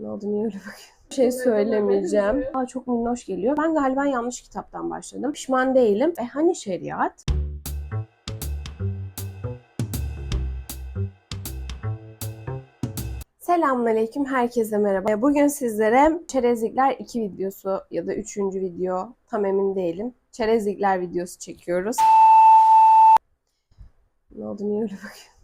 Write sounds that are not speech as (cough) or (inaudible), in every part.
Ne oldu niye öyle bakıyorsun? Şey söylemeyeceğim. Aa, çok minnoş geliyor. Ben galiba yanlış kitaptan başladım. Pişman değilim. E hani şeriat? Selamünaleyküm, herkese merhaba. Bugün sizlere Çerezlikler 2 videosu ya da 3. video tam emin değilim. Çerezlikler videosu çekiyoruz. Ne oldu niye öyle bakıyorsun?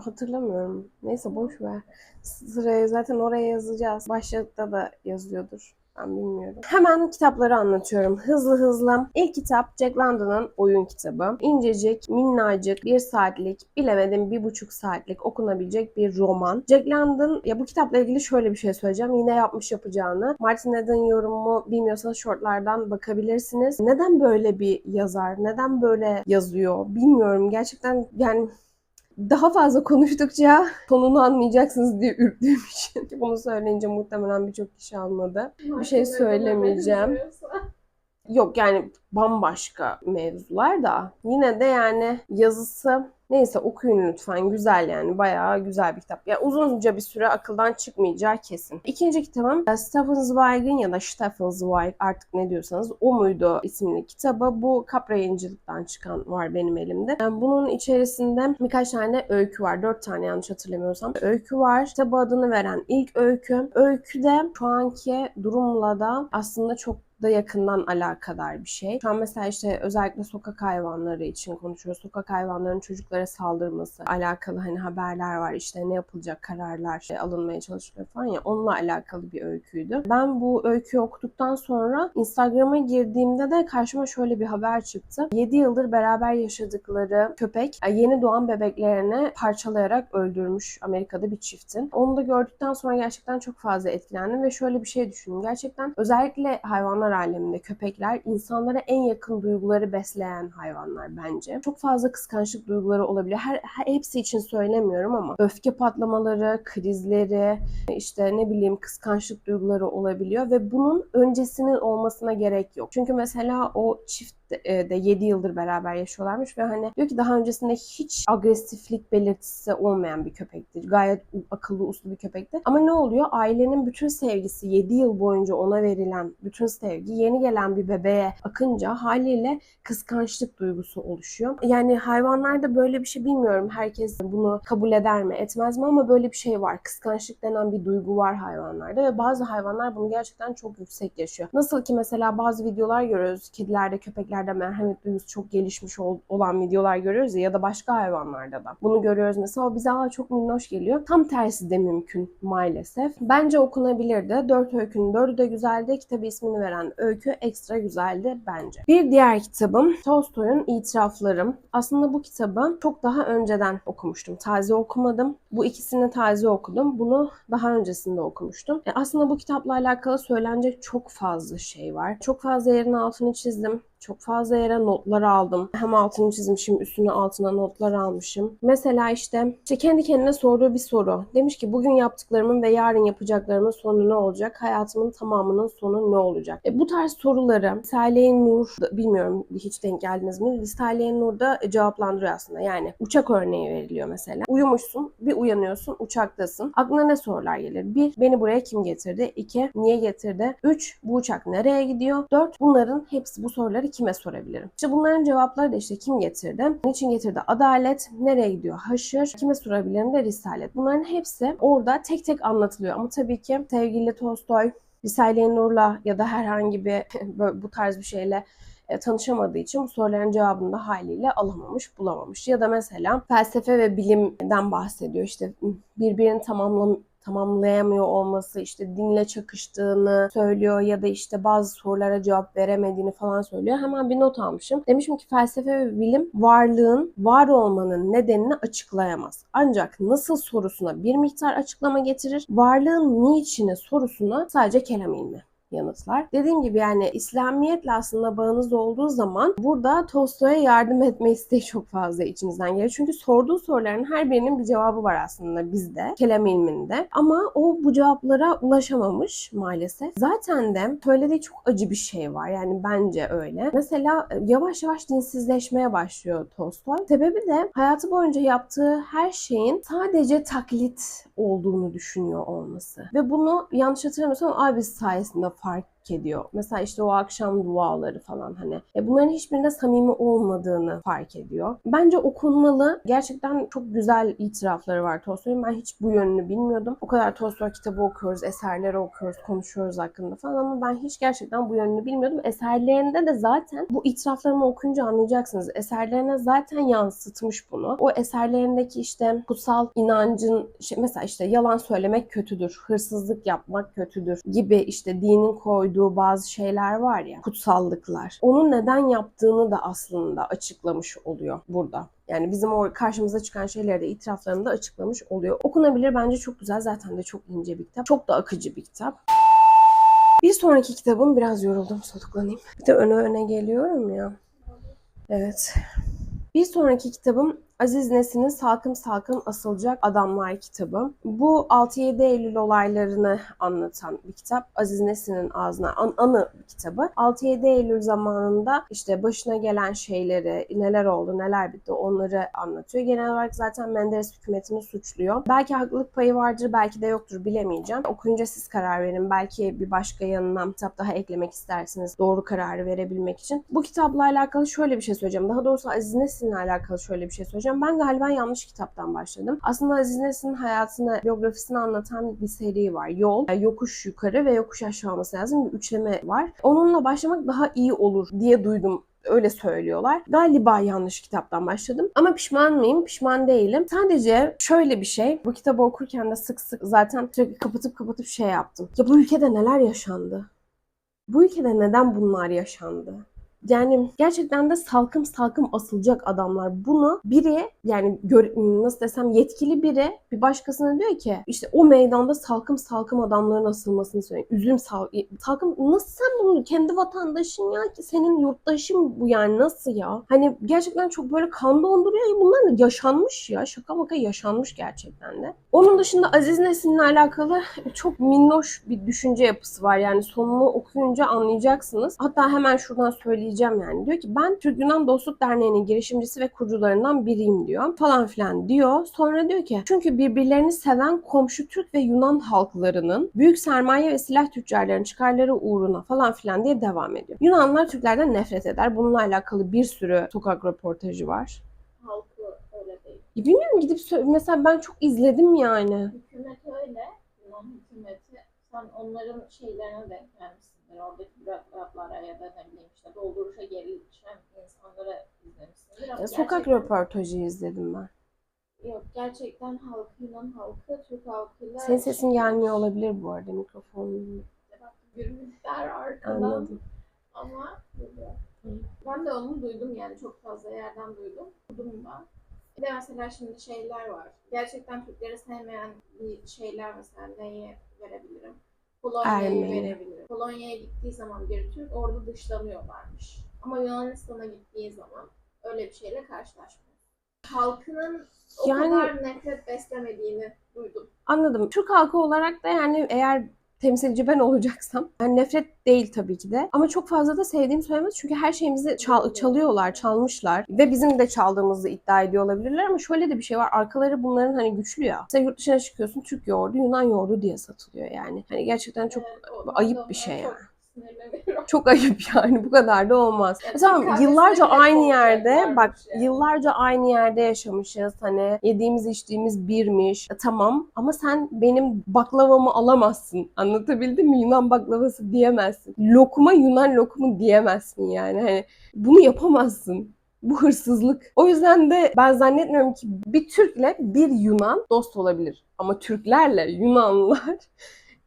Hatırlamıyorum. Neyse boş ver. Sıraya zaten oraya yazacağız. Başlıkta da yazıyordur. Ben bilmiyorum. Hemen kitapları anlatıyorum. Hızlı hızlı. İlk kitap Jack London'ın oyun kitabı. İncecik, minnacık, bir saatlik, bilemedim bir buçuk saatlik okunabilecek bir roman. Jack London, ya bu kitapla ilgili şöyle bir şey söyleyeceğim. Yine yapmış yapacağını. Martin Eden yorumu bilmiyorsanız shortlardan bakabilirsiniz. Neden böyle bir yazar? Neden böyle yazıyor? Bilmiyorum. Gerçekten yani daha fazla konuştukça sonunu anlayacaksınız diye ürktüğüm (laughs) için. Bunu söyleyince muhtemelen birçok kişi anladı. Bir şey söylemeyeceğim. Yok yani bambaşka mevzular da yine de yani yazısı neyse okuyun lütfen güzel yani bayağı güzel bir kitap. Yani uzunca bir süre akıldan çıkmayacağı kesin. İkinci kitabım e, Stephen Zweig'in ya da Stephen Zweig artık ne diyorsanız o muydu isimli kitabı. Bu Kapra yayıncılıktan çıkan var benim elimde. Yani bunun içerisinde birkaç tane öykü var. Dört tane yanlış hatırlamıyorsam. Öykü var. Kitabı adını veren ilk öykü. Öyküde şu anki durumla da aslında çok da yakından alakadar bir şey. Şu an mesela işte özellikle sokak hayvanları için konuşuyoruz. Sokak hayvanlarının çocuklara saldırması alakalı hani haberler var. İşte ne yapılacak kararlar şey, alınmaya çalışılıyor falan ya onunla alakalı bir öyküydü. Ben bu öyküyü okuduktan sonra Instagram'a girdiğimde de karşıma şöyle bir haber çıktı. 7 yıldır beraber yaşadıkları köpek e, yeni doğan bebeklerini parçalayarak öldürmüş Amerika'da bir çiftin. Onu da gördükten sonra gerçekten çok fazla etkilendim ve şöyle bir şey düşündüm. Gerçekten özellikle hayvanlar aleminde köpekler insanlara en yakın duyguları besleyen hayvanlar bence. Çok fazla kıskançlık duyguları olabilir. Her, her hepsi için söylemiyorum ama öfke patlamaları, krizleri, işte ne bileyim kıskançlık duyguları olabiliyor ve bunun öncesinin olmasına gerek yok. Çünkü mesela o çift de 7 yıldır beraber yaşıyorlarmış ve hani diyor ki daha öncesinde hiç agresiflik belirtisi olmayan bir köpekti. Gayet akıllı uslu bir köpekti. Ama ne oluyor? Ailenin bütün sevgisi 7 yıl boyunca ona verilen bütün sevgi yeni gelen bir bebeğe akınca haliyle kıskançlık duygusu oluşuyor. Yani hayvanlarda böyle bir şey bilmiyorum. Herkes bunu kabul eder mi etmez mi ama böyle bir şey var. Kıskançlık denen bir duygu var hayvanlarda ve bazı hayvanlar bunu gerçekten çok yüksek yaşıyor. Nasıl ki mesela bazı videolar görüyoruz. Kedilerde, köpeklerde merhamet duygusu çok gelişmiş olan videolar görüyoruz ya, ya da başka hayvanlarda da. Bunu görüyoruz mesela bize hala çok minnoş geliyor. Tam tersi de mümkün maalesef. Bence okunabilirdi. Dört öykünün dördü de güzeldi. Kitabı ismini veren öykü ekstra güzeldi bence. Bir diğer kitabım Tolstoy'un İtiraflarım. Aslında bu kitabı çok daha önceden okumuştum. Taze okumadım. Bu ikisini taze okudum. Bunu daha öncesinde okumuştum. E aslında bu kitapla alakalı söylenecek çok fazla şey var. Çok fazla yerin altını çizdim. Çok fazla yere notlar aldım. Hem altını çizmişim, üstüne altına notlar almışım. Mesela işte, işte kendi kendine sorduğu bir soru. Demiş ki bugün yaptıklarımın ve yarın yapacaklarımın sonu ne olacak? Hayatımın tamamının sonu ne olacak? E, bu tarz soruları Risale-i Nur, bilmiyorum hiç denk geldiniz mi? Risale-i Nur'da cevaplandırıyor aslında. Yani uçak örneği veriliyor mesela. Uyumuşsun, bir uyanıyorsun, uçaktasın. Aklına ne sorular gelir? Bir, beni buraya kim getirdi? İki, niye getirdi? Üç, bu uçak nereye gidiyor? Dört, bunların hepsi bu soruları kime sorabilirim? İşte bunların cevapları da işte kim getirdi? Niçin getirdi? Adalet. Nereye gidiyor? Haşır. Kime sorabilirim de Risalet. Bunların hepsi orada tek tek anlatılıyor. Ama tabii ki sevgili Tolstoy Risale-i Nur'la ya da herhangi bir (laughs) bu tarz bir şeyle e, tanışamadığı için bu soruların cevabını da haliyle alamamış, bulamamış. Ya da mesela felsefe ve bilimden bahsediyor. İşte birbirini tamamlam tamamlayamıyor olması, işte dinle çakıştığını söylüyor ya da işte bazı sorulara cevap veremediğini falan söylüyor. Hemen bir not almışım. Demişim ki felsefe ve bilim varlığın, var olmanın nedenini açıklayamaz. Ancak nasıl sorusuna bir miktar açıklama getirir. Varlığın niçini sorusuna sadece kelam ilmi yanıtlar. Dediğim gibi yani İslamiyetle aslında bağınız olduğu zaman burada Tolstoy'a yardım etme (laughs) isteği çok fazla içinizden geliyor. Çünkü sorduğu soruların her birinin bir cevabı var aslında bizde, kelam ilminde. Ama o bu cevaplara ulaşamamış maalesef. Zaten de söylediği çok acı bir şey var. Yani bence öyle. Mesela e, yavaş yavaş dinsizleşmeye başlıyor Tolstoy. Sebebi de hayatı boyunca yaptığı her şeyin sadece taklit olduğunu düşünüyor olması. Ve bunu yanlış hatırlamıyorsam abisi sayesinde fark ediyor. Mesela işte o akşam duaları falan hani. E bunların hiçbirinde samimi olmadığını fark ediyor. Bence okunmalı. Gerçekten çok güzel itirafları var Tolstoy'un. Ben hiç bu yönünü bilmiyordum. O kadar Tolstoy kitabı okuyoruz, eserleri okuyoruz, konuşuyoruz hakkında falan ama ben hiç gerçekten bu yönünü bilmiyordum. Eserlerinde de zaten bu itiraflarımı okuyunca anlayacaksınız. Eserlerine zaten yansıtmış bunu. O eserlerindeki işte kutsal inancın şey, mesela işte yalan söylemek kötüdür, hırsızlık yapmak kötüdür gibi işte dinin koyduğu bazı şeyler var ya, kutsallıklar. Onun neden yaptığını da aslında açıklamış oluyor burada. Yani bizim o karşımıza çıkan şeyleri de itiraflarını da açıklamış oluyor. Okunabilir bence çok güzel. Zaten de çok ince bir kitap. Çok da akıcı bir kitap. Bir sonraki kitabım biraz yoruldum soluklanayım. Bir de öne öne geliyorum ya. Evet. Bir sonraki kitabım Aziz Nesin'in Salkım Salkım Asılacak Adamlar kitabı. Bu 6-7 Eylül olaylarını anlatan bir kitap. Aziz Nesin'in ağzına an- anı bir kitabı. 6-7 Eylül zamanında işte başına gelen şeyleri, neler oldu, neler bitti onları anlatıyor. Genel olarak zaten Menderes hükümetini suçluyor. Belki haklılık payı vardır, belki de yoktur bilemeyeceğim. Okuyunca siz karar verin. Belki bir başka yanına kitap daha eklemek istersiniz doğru kararı verebilmek için. Bu kitapla alakalı şöyle bir şey söyleyeceğim. Daha doğrusu Aziz Nesin'le alakalı şöyle bir şey söyleyeceğim. Ben galiba yanlış kitaptan başladım. Aslında Aziz Nesin'in hayatını, biyografisini anlatan bir seri var. Yol, yokuş yukarı ve yokuş aşağı olması lazım bir üçleme var. Onunla başlamak daha iyi olur diye duydum öyle söylüyorlar. Galiba yanlış kitaptan başladım. Ama pişman mıyım? Pişman değilim. Sadece şöyle bir şey. Bu kitabı okurken de sık sık zaten sürekli kapatıp kapatıp şey yaptım. Ya bu ülkede neler yaşandı? Bu ülkede neden bunlar yaşandı? Yani gerçekten de salkım salkım asılacak adamlar. Bunu biri yani gör, nasıl desem yetkili biri bir başkasına diyor ki işte o meydanda salkım salkım adamların asılmasını söylüyor. Üzüm sal salkım nasıl sen bunu kendi vatandaşın ya ki senin yurttaşın bu yani nasıl ya? Hani gerçekten çok böyle kan donduruyor. Ya Bunlar da yaşanmış ya. Şaka maka yaşanmış gerçekten de. Onun dışında Aziz Nesin'le alakalı çok minnoş bir düşünce yapısı var. Yani sonunu okuyunca anlayacaksınız. Hatta hemen şuradan söyleyeceğim yani. Diyor ki ben Türk Yunan Dostluk Derneği'nin girişimcisi ve kurucularından biriyim diyor. Falan filan diyor. Sonra diyor ki çünkü birbirlerini seven komşu Türk ve Yunan halklarının büyük sermaye ve silah tüccarlarının çıkarları uğruna falan filan diye devam ediyor. Yunanlar Türklerden nefret eder. Bununla alakalı bir sürü sokak röportajı var. halkı öyle değil. Ya Bilmiyorum gidip mesela ben çok izledim yani. Hükümet öyle. Yunan hükümeti sen onların şeylerine denk gelmişsindir. Oradaki bürokratlara ya da ne bileyim işte dolduruşa gelişen insanlara izlemişsindir. Ama Ya Sokak gerçekten- röportajı izledim ben. Yok gerçekten halk, Yunan halkı, Türk halkıyla... Senin sesin şey- gelmiyor olabilir bu arada mikrofonun. Gürültüler arkadan. Anladım. Ama ben de onu duydum yani çok fazla yerden duydum. Duydum da. Bir de mesela şimdi şeyler var. Gerçekten Türkleri sevmeyen bir şeyler mesela neyi verebilirim? Polonya'yı Ermeni. verebilirim. Polonya'ya gittiği zaman bir Türk orada dışlanıyorlarmış. Ama Yunanistan'a gittiği zaman öyle bir şeyle karşılaşmıyor. Halkının o Yani- kadar nefret beslemediğini duydum. Anladım. Türk halkı olarak da yani eğer temsilci ben olacaksam yani nefret değil tabii ki de ama çok fazla da sevdiğim söylemez çünkü her şeyimizi çal- çalıyorlar, çalmışlar ve bizim de çaldığımızı iddia ediyor olabilirler ama şöyle de bir şey var arkaları bunların hani güçlü ya. Mesela yurt dışına çıkıyorsun Türk yoğurdu, Yunan yoğurdu diye satılıyor yani. Hani gerçekten çok Evet, ayıp bir şey yani. Çok ayıp yani bu kadar da olmaz. Tamam yıllarca aynı yerde bak yani. yıllarca aynı yerde yaşamışız hani yediğimiz içtiğimiz birmiş E, tamam ama sen benim baklavamı alamazsın anlatabildim mi Yunan baklavası diyemezsin lokuma Yunan lokumu diyemezsin yani hani bunu yapamazsın bu hırsızlık. O yüzden de ben zannetmiyorum ki bir Türk'le bir Yunan dost olabilir. Ama Türklerle Yunanlılar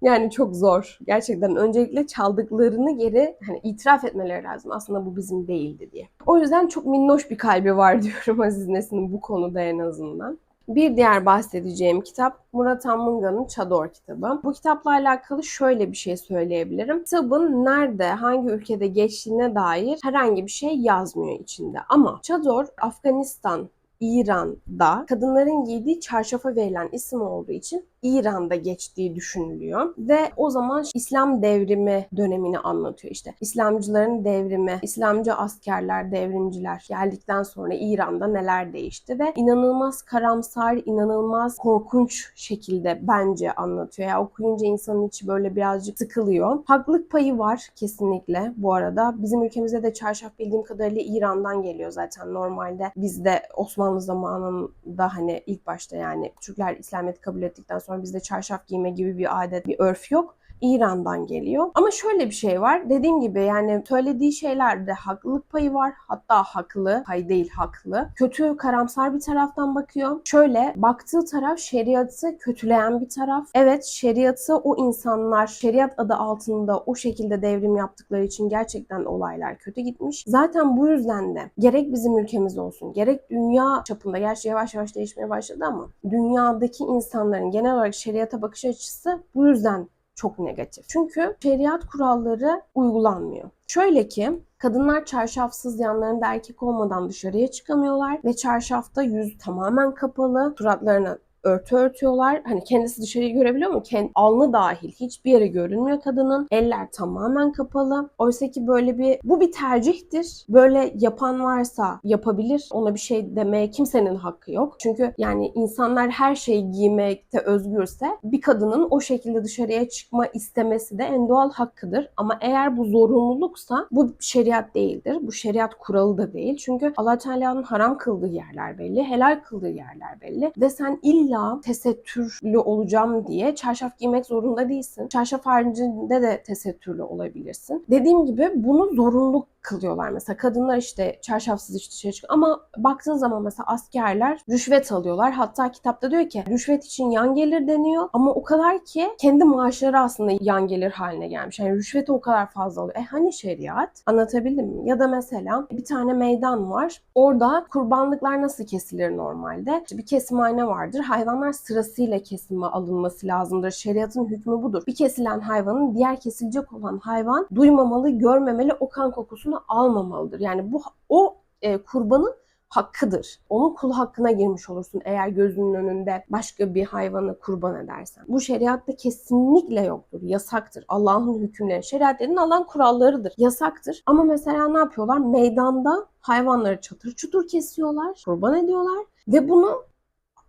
yani çok zor. Gerçekten öncelikle çaldıklarını geri hani itiraf etmeleri lazım. Aslında bu bizim değildi diye. O yüzden çok minnoş bir kalbi var (laughs) diyorum Aziz Nesin'in bu konuda en azından. Bir diğer bahsedeceğim kitap Murat Anmunga'nın Çador kitabı. Bu kitapla alakalı şöyle bir şey söyleyebilirim. Kitabın nerede, hangi ülkede geçtiğine dair herhangi bir şey yazmıyor içinde. Ama Çador, Afganistan, İran'da kadınların giydiği çarşafa verilen isim olduğu için İran'da geçtiği düşünülüyor. Ve o zaman İslam devrimi dönemini anlatıyor işte. İslamcıların devrimi, İslamcı askerler, devrimciler geldikten sonra İran'da neler değişti ve inanılmaz karamsar, inanılmaz korkunç şekilde bence anlatıyor. Ya okuyunca insanın içi böyle birazcık sıkılıyor. Haklılık payı var kesinlikle bu arada. Bizim ülkemizde de çarşaf bildiğim kadarıyla İran'dan geliyor zaten normalde. Bizde Osmanlı zamanında hani ilk başta yani Türkler İslamiyet'i kabul ettikten sonra bizde çarşaf giyme gibi bir adet, bir örf yok. İran'dan geliyor. Ama şöyle bir şey var. Dediğim gibi yani söylediği şeylerde haklılık payı var. Hatta haklı, pay değil haklı. Kötü, karamsar bir taraftan bakıyor. Şöyle baktığı taraf şeriatı kötüleyen bir taraf. Evet şeriatı o insanlar şeriat adı altında o şekilde devrim yaptıkları için gerçekten olaylar kötü gitmiş. Zaten bu yüzden de gerek bizim ülkemiz olsun gerek dünya çapında gerçi yavaş yavaş değişmeye başladı ama dünyadaki insanların genel olarak şeriata bakış açısı bu yüzden çok negatif. Çünkü şeriat kuralları uygulanmıyor. Şöyle ki kadınlar çarşafsız yanlarında erkek olmadan dışarıya çıkamıyorlar ve çarşafta yüz tamamen kapalı. Suratlarına örtü örtüyorlar. Hani kendisi dışarıyı görebiliyor mu? Kendi, alnı dahil hiçbir yere görünmüyor kadının. Eller tamamen kapalı. Oysa ki böyle bir bu bir tercihtir. Böyle yapan varsa yapabilir. Ona bir şey demeye kimsenin hakkı yok. Çünkü yani insanlar her şeyi giymekte özgürse bir kadının o şekilde dışarıya çıkma istemesi de en doğal hakkıdır. Ama eğer bu zorunluluksa bu şeriat değildir. Bu şeriat kuralı da değil. Çünkü Allah Teala'nın haram kıldığı yerler belli, helal kıldığı yerler belli ve sen illa tesettürlü olacağım diye çarşaf giymek zorunda değilsin. Çarşaf haricinde de tesettürlü olabilirsin. Dediğim gibi bunu zorunlu kılıyorlar. Mesela kadınlar işte çarşafsız işte dışarı çıkıyor. Ama baktığın zaman mesela askerler rüşvet alıyorlar. Hatta kitapta diyor ki rüşvet için yan gelir deniyor. Ama o kadar ki kendi maaşları aslında yan gelir haline gelmiş. Yani rüşveti o kadar fazla alıyor. E hani şeriat? Anlatabildim mi? Ya da mesela bir tane meydan var. Orada kurbanlıklar nasıl kesilir normalde? İşte bir kesimhane vardır. Hayvanlar sırasıyla kesime alınması lazımdır. Şeriatın hükmü budur. Bir kesilen hayvanın diğer kesilecek olan hayvan duymamalı, görmemeli, o kan kokusunu almamalıdır. Yani bu o e, kurbanın hakkıdır. Onun kul hakkına girmiş olursun eğer gözünün önünde başka bir hayvanı kurban edersen. Bu şeriatta kesinlikle yoktur. Yasaktır. Allah'ın hükümleri. Şeriat dediğin Allah'ın kurallarıdır. Yasaktır. Ama mesela ne yapıyorlar? Meydanda hayvanları çatır çutur kesiyorlar. Kurban ediyorlar. Ve bunu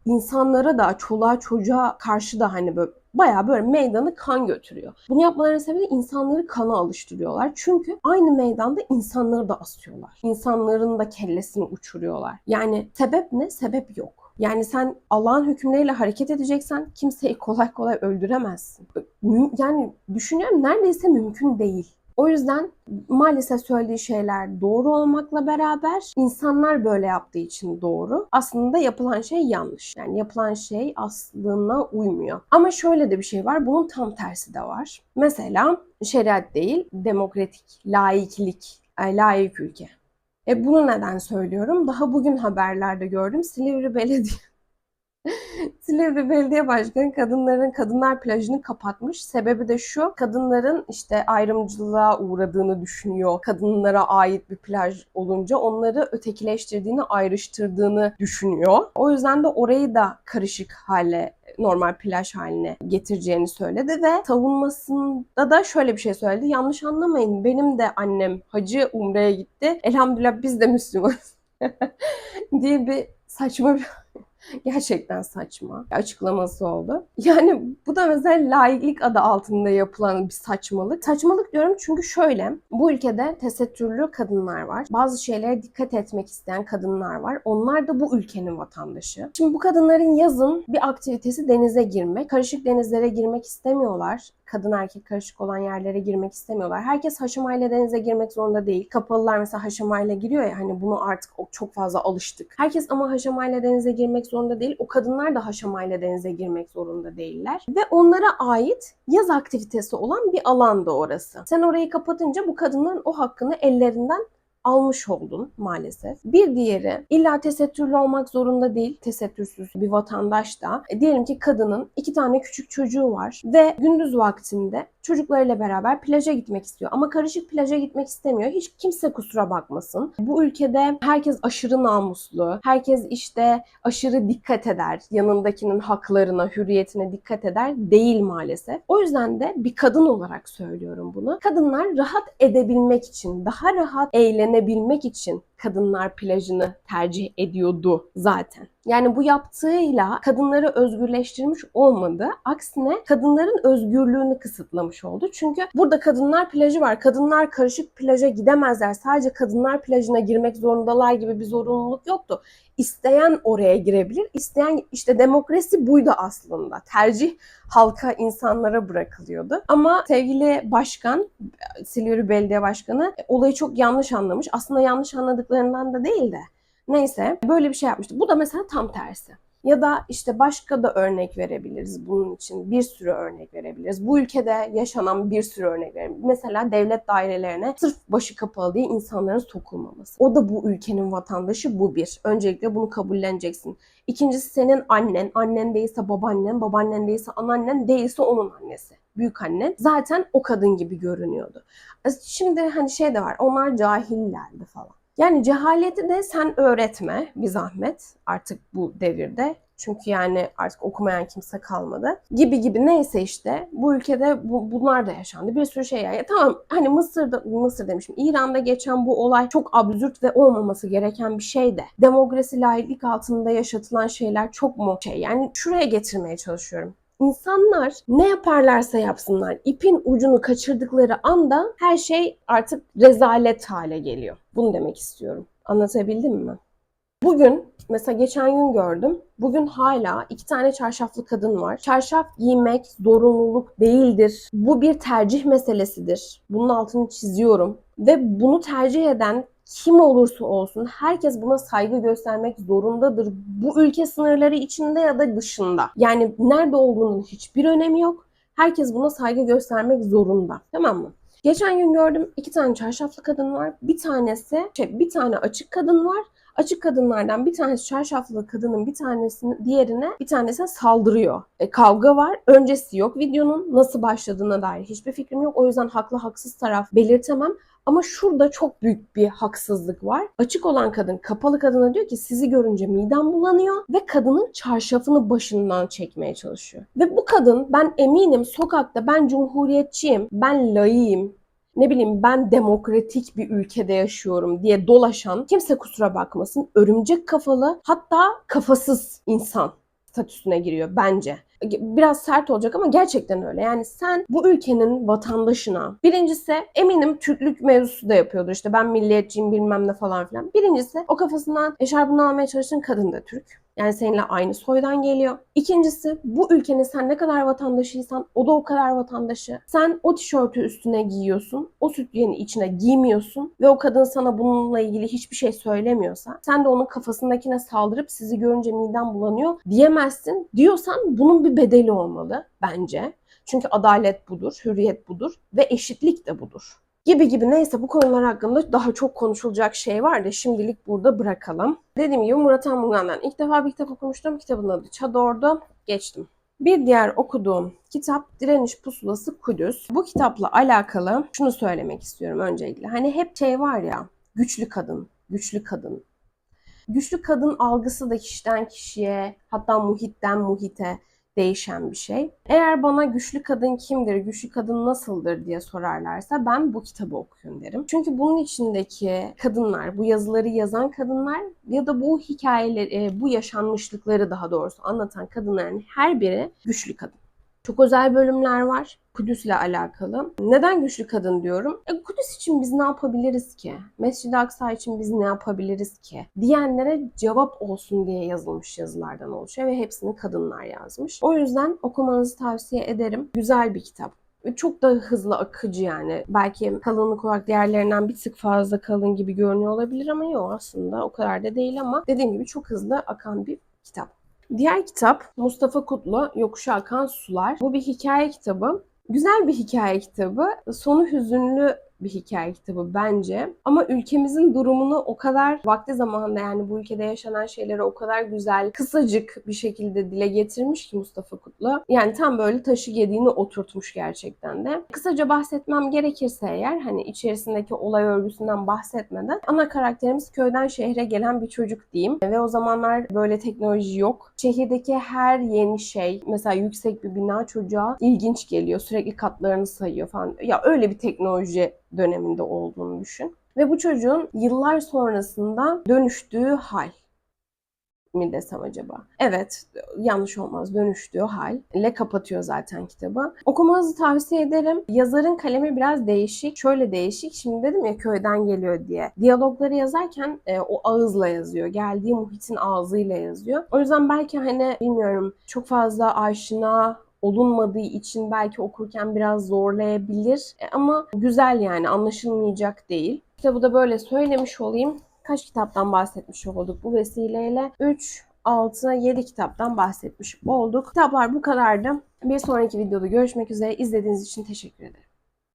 insanlara da çoluğa çocuğa karşı da hani böyle bayağı böyle meydanı kan götürüyor. Bunu yapmalarının sebebi insanları kana alıştırıyorlar. Çünkü aynı meydanda insanları da asıyorlar. İnsanların da kellesini uçuruyorlar. Yani sebep ne? Sebep yok. Yani sen Allah'ın hükümleriyle hareket edeceksen kimseyi kolay kolay öldüremezsin. Yani düşünüyorum neredeyse mümkün değil. O yüzden maalesef söylediği şeyler doğru olmakla beraber insanlar böyle yaptığı için doğru. Aslında yapılan şey yanlış. Yani yapılan şey aslına uymuyor. Ama şöyle de bir şey var. Bunun tam tersi de var. Mesela şeriat değil, demokratik, laiklik, layık ülke. E bunu neden söylüyorum? Daha bugün haberlerde gördüm. Silivri Belediye Silivri Belediye Başkanı kadınların kadınlar plajını kapatmış. Sebebi de şu. Kadınların işte ayrımcılığa uğradığını düşünüyor. Kadınlara ait bir plaj olunca onları ötekileştirdiğini, ayrıştırdığını düşünüyor. O yüzden de orayı da karışık hale normal plaj haline getireceğini söyledi ve savunmasında da şöyle bir şey söyledi. Yanlış anlamayın benim de annem hacı umreye gitti. Elhamdülillah biz de Müslümanız (laughs) diye bir saçma bir Gerçekten saçma açıklaması oldu. Yani bu da mesela laiklik adı altında yapılan bir saçmalık. Saçmalık diyorum çünkü şöyle. Bu ülkede tesettürlü kadınlar var. Bazı şeylere dikkat etmek isteyen kadınlar var. Onlar da bu ülkenin vatandaşı. Şimdi bu kadınların yazın bir aktivitesi denize girmek. Karışık denizlere girmek istemiyorlar kadın erkek karışık olan yerlere girmek istemiyorlar. Herkes haşamayla denize girmek zorunda değil. Kapalılar mesela haşamayla giriyor ya hani bunu artık çok fazla alıştık. Herkes ama haşamayla denize girmek zorunda değil. O kadınlar da haşamayla denize girmek zorunda değiller. Ve onlara ait yaz aktivitesi olan bir alan da orası. Sen orayı kapatınca bu kadınların o hakkını ellerinden almış oldun maalesef. Bir diğeri illa tesettürlü olmak zorunda değil. Tesettürsüz bir vatandaş da. E, diyelim ki kadının iki tane küçük çocuğu var ve gündüz vaktinde çocuklarıyla beraber plaja gitmek istiyor. Ama karışık plaja gitmek istemiyor. Hiç kimse kusura bakmasın. Bu ülkede herkes aşırı namuslu. Herkes işte aşırı dikkat eder. Yanındakinin haklarına, hürriyetine dikkat eder. Değil maalesef. O yüzden de bir kadın olarak söylüyorum bunu. Kadınlar rahat edebilmek için, daha rahat eğlenebilmek için kadınlar plajını tercih ediyordu zaten. Yani bu yaptığıyla kadınları özgürleştirmiş olmadı. Aksine kadınların özgürlüğünü kısıtlamış oldu. Çünkü burada kadınlar plajı var. Kadınlar karışık plaja gidemezler. Sadece kadınlar plajına girmek zorundalar gibi bir zorunluluk yoktu. İsteyen oraya girebilir. İsteyen işte demokrasi buydu aslında. Tercih halka, insanlara bırakılıyordu. Ama sevgili başkan, Silivri Belediye Başkanı e, olayı çok yanlış anlamış. Aslında yanlış anladıklarından da değil de. Neyse böyle bir şey yapmıştı. Bu da mesela tam tersi. Ya da işte başka da örnek verebiliriz bunun için. Bir sürü örnek verebiliriz. Bu ülkede yaşanan bir sürü örnek verebiliriz. Mesela devlet dairelerine sırf başı kapalı diye insanların sokulmaması. O da bu ülkenin vatandaşı bu bir. Öncelikle bunu kabulleneceksin. İkincisi senin annen, annen değilse babaannen, babaannen değilse anneannen, değilse onun annesi. Büyük annen zaten o kadın gibi görünüyordu. Şimdi hani şey de var, onlar cahillerdi falan. Yani cehaleti de sen öğretme bir zahmet artık bu devirde. Çünkü yani artık okumayan kimse kalmadı. Gibi gibi neyse işte bu ülkede bu, bunlar da yaşandı. Bir sürü şey ya. tamam hani Mısır'da, Mısır demişim. İran'da geçen bu olay çok absürt ve olmaması gereken bir şey de. Demokrasi laiklik altında yaşatılan şeyler çok mu şey? Yani şuraya getirmeye çalışıyorum. İnsanlar ne yaparlarsa yapsınlar ipin ucunu kaçırdıkları anda her şey artık rezalet hale geliyor. Bunu demek istiyorum. Anlatabildim mi? Bugün mesela geçen gün gördüm. Bugün hala iki tane çarşaflı kadın var. Çarşaf giymek zorunluluk değildir. Bu bir tercih meselesidir. Bunun altını çiziyorum. Ve bunu tercih eden kim olursa olsun herkes buna saygı göstermek zorundadır. Bu ülke sınırları içinde ya da dışında. Yani nerede olduğunun hiçbir önemi yok. Herkes buna saygı göstermek zorunda. Tamam mı? Geçen gün gördüm iki tane çarşaflı kadın var. Bir tanesi, şey, bir tane açık kadın var. Açık kadınlardan bir tanesi çarşaflı kadının bir tanesini diğerine bir tanesine saldırıyor. E, kavga var. Öncesi yok videonun. Nasıl başladığına dair hiçbir fikrim yok. O yüzden haklı haksız taraf belirtemem. Ama şurada çok büyük bir haksızlık var. Açık olan kadın kapalı kadına diyor ki sizi görünce midem bulanıyor ve kadının çarşafını başından çekmeye çalışıyor. Ve bu kadın ben eminim sokakta ben cumhuriyetçiyim, ben layığım, ne bileyim ben demokratik bir ülkede yaşıyorum diye dolaşan kimse kusura bakmasın örümcek kafalı hatta kafasız insan statüsüne giriyor bence. Biraz sert olacak ama gerçekten öyle. Yani sen bu ülkenin vatandaşına birincisi eminim Türklük mevzusu da yapıyordur. İşte ben milliyetçiyim bilmem ne falan filan. Birincisi o kafasından eşarbını almaya çalıştığın kadın da Türk. Yani seninle aynı soydan geliyor. İkincisi bu ülkenin sen ne kadar vatandaşıysan o da o kadar vatandaşı. Sen o tişörtü üstüne giyiyorsun. O sütyenin içine giymiyorsun ve o kadın sana bununla ilgili hiçbir şey söylemiyorsa sen de onun kafasındakine saldırıp sizi görünce midem bulanıyor diyemezsin. Diyorsan bunun bir bedeli olmalı bence. Çünkü adalet budur, hürriyet budur ve eşitlik de budur gibi gibi neyse bu konular hakkında daha çok konuşulacak şey var da şimdilik burada bırakalım. Dediğim gibi Murat Anmungan'dan ilk defa bir kitap okumuştum. Kitabın adı Çador'du. Geçtim. Bir diğer okuduğum kitap Direniş Pusulası Kudüs. Bu kitapla alakalı şunu söylemek istiyorum öncelikle. Hani hep şey var ya güçlü kadın, güçlü kadın. Güçlü kadın algısı da kişiden kişiye hatta muhitten muhite değişen bir şey. Eğer bana güçlü kadın kimdir, güçlü kadın nasıldır diye sorarlarsa ben bu kitabı okuyun derim. Çünkü bunun içindeki kadınlar, bu yazıları yazan kadınlar ya da bu hikayeleri, bu yaşanmışlıkları daha doğrusu anlatan kadınların her biri güçlü kadın. Çok özel bölümler var. Kudüs'le alakalı. Neden güçlü kadın diyorum? E, Kudüs için biz ne yapabiliriz ki? Mescid-i Aksa için biz ne yapabiliriz ki? Diyenlere cevap olsun diye yazılmış yazılardan oluşuyor ve hepsini kadınlar yazmış. O yüzden okumanızı tavsiye ederim. Güzel bir kitap çok da hızlı akıcı yani. Belki kalınlık olarak diğerlerinden bir tık fazla kalın gibi görünüyor olabilir ama yok aslında o kadar da değil ama dediğim gibi çok hızlı akan bir kitap. Diğer kitap Mustafa Kutlu Yokuşa Akan Sular. Bu bir hikaye kitabı. Güzel bir hikaye kitabı. Sonu hüzünlü bir hikaye kitabı bence. Ama ülkemizin durumunu o kadar vakti zamanında yani bu ülkede yaşanan şeyleri o kadar güzel, kısacık bir şekilde dile getirmiş ki Mustafa Kutlu. Yani tam böyle taşı gediğini oturtmuş gerçekten de. Kısaca bahsetmem gerekirse eğer hani içerisindeki olay örgüsünden bahsetmeden ana karakterimiz köyden şehre gelen bir çocuk diyeyim. Ve o zamanlar böyle teknoloji yok. Şehirdeki her yeni şey mesela yüksek bir bina çocuğa ilginç geliyor. Sürekli katlarını sayıyor falan. Ya öyle bir teknoloji döneminde olduğunu düşün. Ve bu çocuğun yıllar sonrasında dönüştüğü hal mi desem acaba? Evet, yanlış olmaz dönüştüğü hal ile kapatıyor zaten kitabı. Okumanızı tavsiye ederim. Yazarın kalemi biraz değişik. Şöyle değişik. Şimdi dedim ya köyden geliyor diye. Diyalogları yazarken e, o ağızla yazıyor. Geldiği muhitin ağzıyla yazıyor. O yüzden belki hani bilmiyorum çok fazla aşina olunmadığı için belki okurken biraz zorlayabilir. E, ama güzel yani anlaşılmayacak değil. Kitabı da böyle söylemiş olayım. Kaç kitaptan bahsetmiş olduk bu vesileyle? 3, 6, 7 kitaptan bahsetmiş olduk. Kitaplar bu kadardı. Bir sonraki videoda görüşmek üzere. İzlediğiniz için teşekkür ederim.